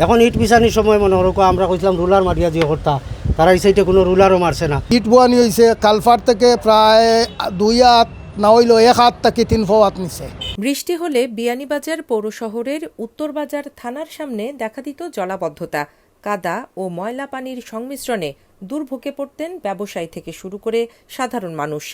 এখন ইট বিছানির সময় মনে হলো আমরা কইছিলাম রুলার মারিয়া যে হর্তা তারা এই সাইডে কোনো রুলারও মারছে না। ইট বোয়ানি হয়েছে কালফার থেকে প্রায় দুই হাত না হইলেও এক হাত থেকে তিন ফো হাত নিচে। বৃষ্টি হলে বিয়ানীবাজার পৌর শহরের উত্তরবাজার থানার সামনে দেখা দিত জলাবদ্ধতা। কাদা ও ময়লা পানির সংমিশ্রণে দুর্ভোগে পড়তেন ব্যবসায়ী থেকে শুরু করে সাধারণ মানুষ।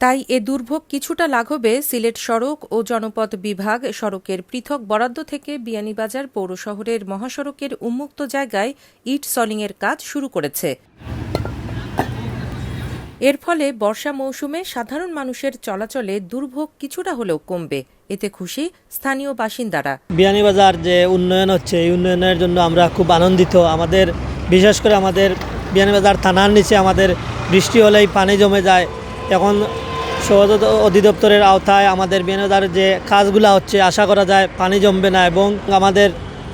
তাই এ দুর্ভোগ কিছুটা লাঘবে সিলেট সড়ক ও জনপথ বিভাগ সড়কের পৃথক বরাদ্দ থেকে বিয়ানীবাজার পৌর শহরের মহাসড়কের উন্মুক্ত জায়গায় ইট সলিংয়ের কাজ শুরু করেছে। এর ফলে বর্ষা মৌসুমে সাধারণ মানুষের চলাচলে দুর্ভোগ কিছুটা হলেও কমবে। এতে খুশি স্থানীয় বাসিন্দারা। বিয়ানীবাজার যে উন্নয়ন হচ্ছে, এই উন্নয়নের জন্য আমরা খুব আনন্দিত। আমাদের, বিশেষ করে আমাদের বিয়ানীবাজার থানার নিচে আমাদের বৃষ্টি হলেই পানি জমে যায়। এখন সহজ অধিদপ্তরের আওতায় আমাদের বিয়ানীবাজার যে কাজগুলো হচ্ছে, আশা করা যায় পানি জমবে না এবং আমাদের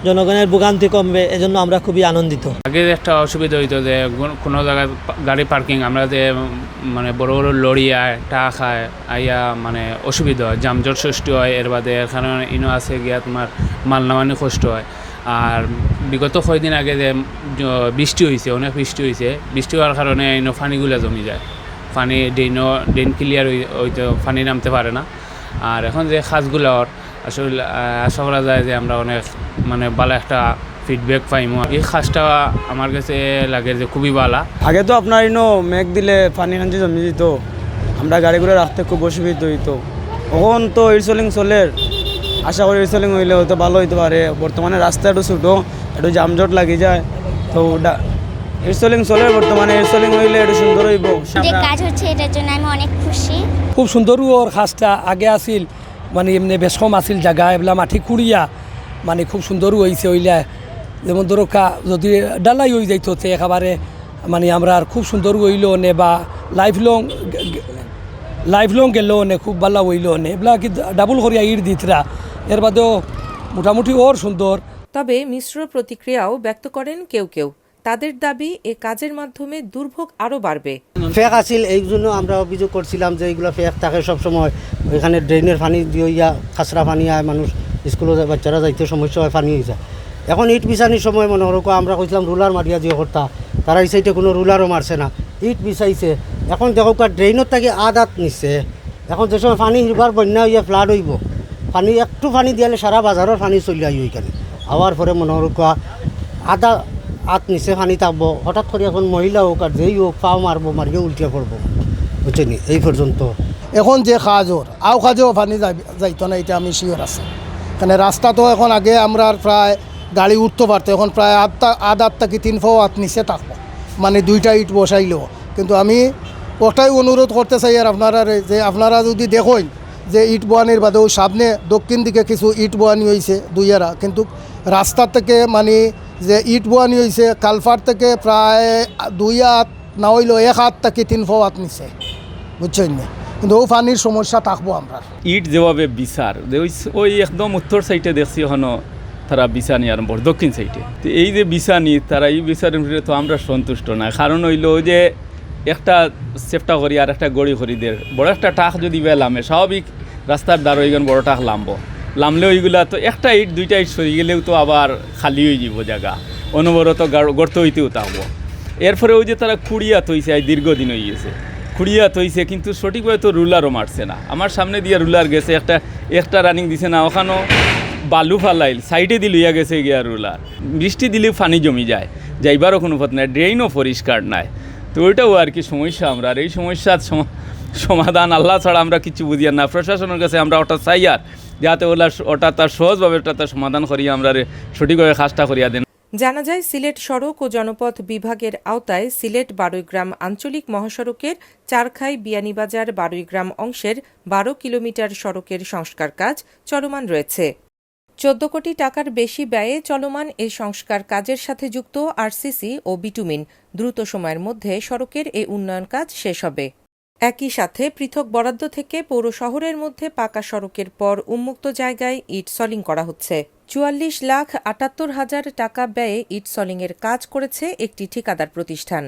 জনগণের ভোগান্তি কমবে, এজন্য আমরা খুবই আনন্দিত। আগে একটা অসুবিধা হইতো যে, কোনো জায়গায় গাড়ি পার্কিং, আমরা যে মানে বড় বড় লরি আয় টা খায় আইয়া মানে অসুবিধা হয়, যানজট সৃষ্টি হয়, এর বাদে এর কারণে ইনো আছে গিয়া তোমার মাল নামানি কষ্ট হয়। আর বিগত কয়দিন আগে যে বৃষ্টি হয়েছে অনেক বৃষ্টি হয়েছে বৃষ্টি হওয়ার কারণে ইনো পানিগুলো জমি যায়। পানি ড্রেনও ড্রেন ক্লিয়ার হইতে পানি নামতে পারে না। আর এখন যে খাসগুলোর আসলে আশা করা যায় যে আমরা অনেক মানে ভালো একটা ফিডব্যাক পাইমো। এই খাসটা আমার কাছে লাগে যে খুবই ভালো। আগে তো আপনার ইনো মেঘ দিলে পানি হাঞ্চি জমি যেত আমরা গাড়ি ঘুরে রাখতে খুব অসুবিধা হইতো। এখন তো ইরসলিং চলের আশা করি ইরসলিং হইলে হয়তো ভালো হইতে পারে। বর্তমানে রাস্তা একটু ছোটো, একটু জামজট লাগি যায়। তো ইরসলিং চলে বর্তমানে ইরসলিং হইলে একটু সুন্দর হইব। যে কাজ হচ্ছে এটার জন্য আমি অনেক খুশি। খুব সুন্দর ওর খাসটা আগে আছিল মানে এমনি বেশ কম আছিল জায়গা এগুলা মাটি কুড়িয়া মানে খুব সুন্দর হয়েছে ওইলা যেমন ধরো কা যদি ডালাই হয়ে যাইতো তে একেবারে মানে আমরা আর খুব সুন্দর হইল নে বা লাইফ লং লাইফ লং গেল নে খুব ভালো হইল নে। এগুলা কি ডাবল করিয়া ইট দিতরা। এর বাদেও মোটামুটি ওর সুন্দর। তবে মিশ্র প্রতিক্রিয়াও ব্যক্ত করেন কেউ কেউ। তাদের দাবি, এ কাজের মাধ্যমে দুর্ভোগ আরও বাড়বে। ফেক আছিল, এই জন্য আমরা অভিযোগ করছিলাম যে এইগুলো ফেক থাকে সবসময়। ওইখানে ড্রেনের পানি দিয়ে ইয়া খাসরা পানি আয়, মানুষ স্কুলে বাচ্চারা যাইতে সমস্যা হয়, পানি হয়ে যায় এখন ইট বিছানির সময় মনে হলো আমরা কইছিলাম রুলার মারিয়া যে হর্তা তারা এই সাইডে কোনো রুলারও মারছে না। ইট বিছাইছে। এখন দেখো ড্রেইনত থাকি আধ নিচ্ছে এখন যে সময় পানি এবার বন্যা হইয়া ফ্লাড হইব, পানি একটু পানি দিয়ালে সারা বাজারের পানি চলে আই ওইখানে আওয়ার পরে মনে হলো আধা আত নিচে পানি থাকব হঠাৎ করে এখন মহিলা হোক আর যেই হোক পাও মারবো মারিয়ে উল্টিয়ে পড়ব বুঝছেনি এই পর্যন্ত এখন যে খাজর আও খাজেও পানি যাই- যাইতো না এটা আমি শিওর আছে। কারণ রাস্তা তো এখন আগে আমরা প্রায় গাড়ি উঠতে পারতো এখন প্রায় আধটা আধ আধ কি তিন ফো হাত নিচে থাকব মানে দুইটা ইট বসাইলেও কিন্তু আমি ওটাই অনুরোধ করতে চাই আর আপনারা যে আপনারা যদি দেখেন যে ইট বোয়ানির বাদেও সামনে দক্ষিণ দিকে কিছু ইট বোয়ানি হয়েছে দুইয়ারা কিন্তু রাস্তা থেকে মানে যে ইট বোয়ানি হয়েছে কালফার থেকে প্রায় দুই হাত না হইলেও এক হাত থেকে তিন ফো হাত নিচে বুঝছেন না কিন্তু ও পানির সমস্যা থাকব আমরা ইট যেভাবে বিচার ওই একদম উত্তর সাইডে দেখছি এখনও তারা বিছানি আরম্ভ করে, দক্ষিণ সাইডে তো এই যে বিছানি তারা এই বিচারের ভিতরে তো আমরা সন্তুষ্ট না কারণ হইল ওই যে একটা চেষ্টা করি আর একটা গড়ি খরিদের বড় একটা টাক যদি বেলামে স্বাভাবিক রাস্তার দ্বার ওইখান বড় টাক লামবো। লামলে ওইগুলা তো একটা ইট, দুইটা ইট সরি গেলেও তো আবার খালি হয়ে যাব জায়গা। অনবরত গর্ত হইতেও থাকব। এরপরে ওই যে তারা খুঁড়িয়া তৈছে এই দীর্ঘদিন হয়ে গেছে। খুঁড়িয়া তৈছে কিন্তু সঠিকভাবে তো রুলারও মারছে না। আমার সামনে দিয়ে রুলার গেছে, একটা একটা রানিং দিছে না ওখানেও বালু ফালাইল, সাইডে দিয়ে লইয়া গেছে গিয়া রুলার। বৃষ্টি দিলে পানি জমি যায়, যাইবারও কোনো পথ নাই ড্রেনও পরিষ্কার নাই। তো ওইটাও আর কি সমস্যা আমরা, আর এই সমস্যার সমা- সমাধান আল্লাহ ছাড়া আমরা কিছু বুঝি আর না। প্রশাসনের কাছে আমরা ওটা চাই আর যাতে ওলা ওটা তার সহজভাবে ওটা তার সমাধান করিয়া আমরা সঠিকভাবে কাজটা করিয়া দেন। জানা যায়, সিলেট সড়ক ও জনপথ বিভাগের আওতায় সিলেট বারুইগ্রাম আঞ্চলিক মহাসড়কের চারখাই বিয়ানীবাজার বারুইগ্রাম অংশের বারো কিলোমিটার সড়কের সংস্কার কাজ চলমান রয়েছে। চোদ্দ কোটি টাকার বেশি ব্যয়ে চলমান এই সংস্কার কাজের সাথে যুক্ত আরসিসি ও বিটুমিন। দ্রুত সময়ের মধ্যে সড়কের এই উন্নয়ন কাজ শেষ হবে। একই সাথে পৃথক বরাদ্দ থেকে পৌর শহরের মধ্যে পাকা সড়কের পর উন্মুক্ত জায়গায় ইট সলিং করা হচ্ছে। চুয়াল্লিশ লাখ আটাত্তর হাজার টাকা ব্যয়ে ইট সলিংয়ের কাজ করেছে একটি ঠিকাদার প্রতিষ্ঠান।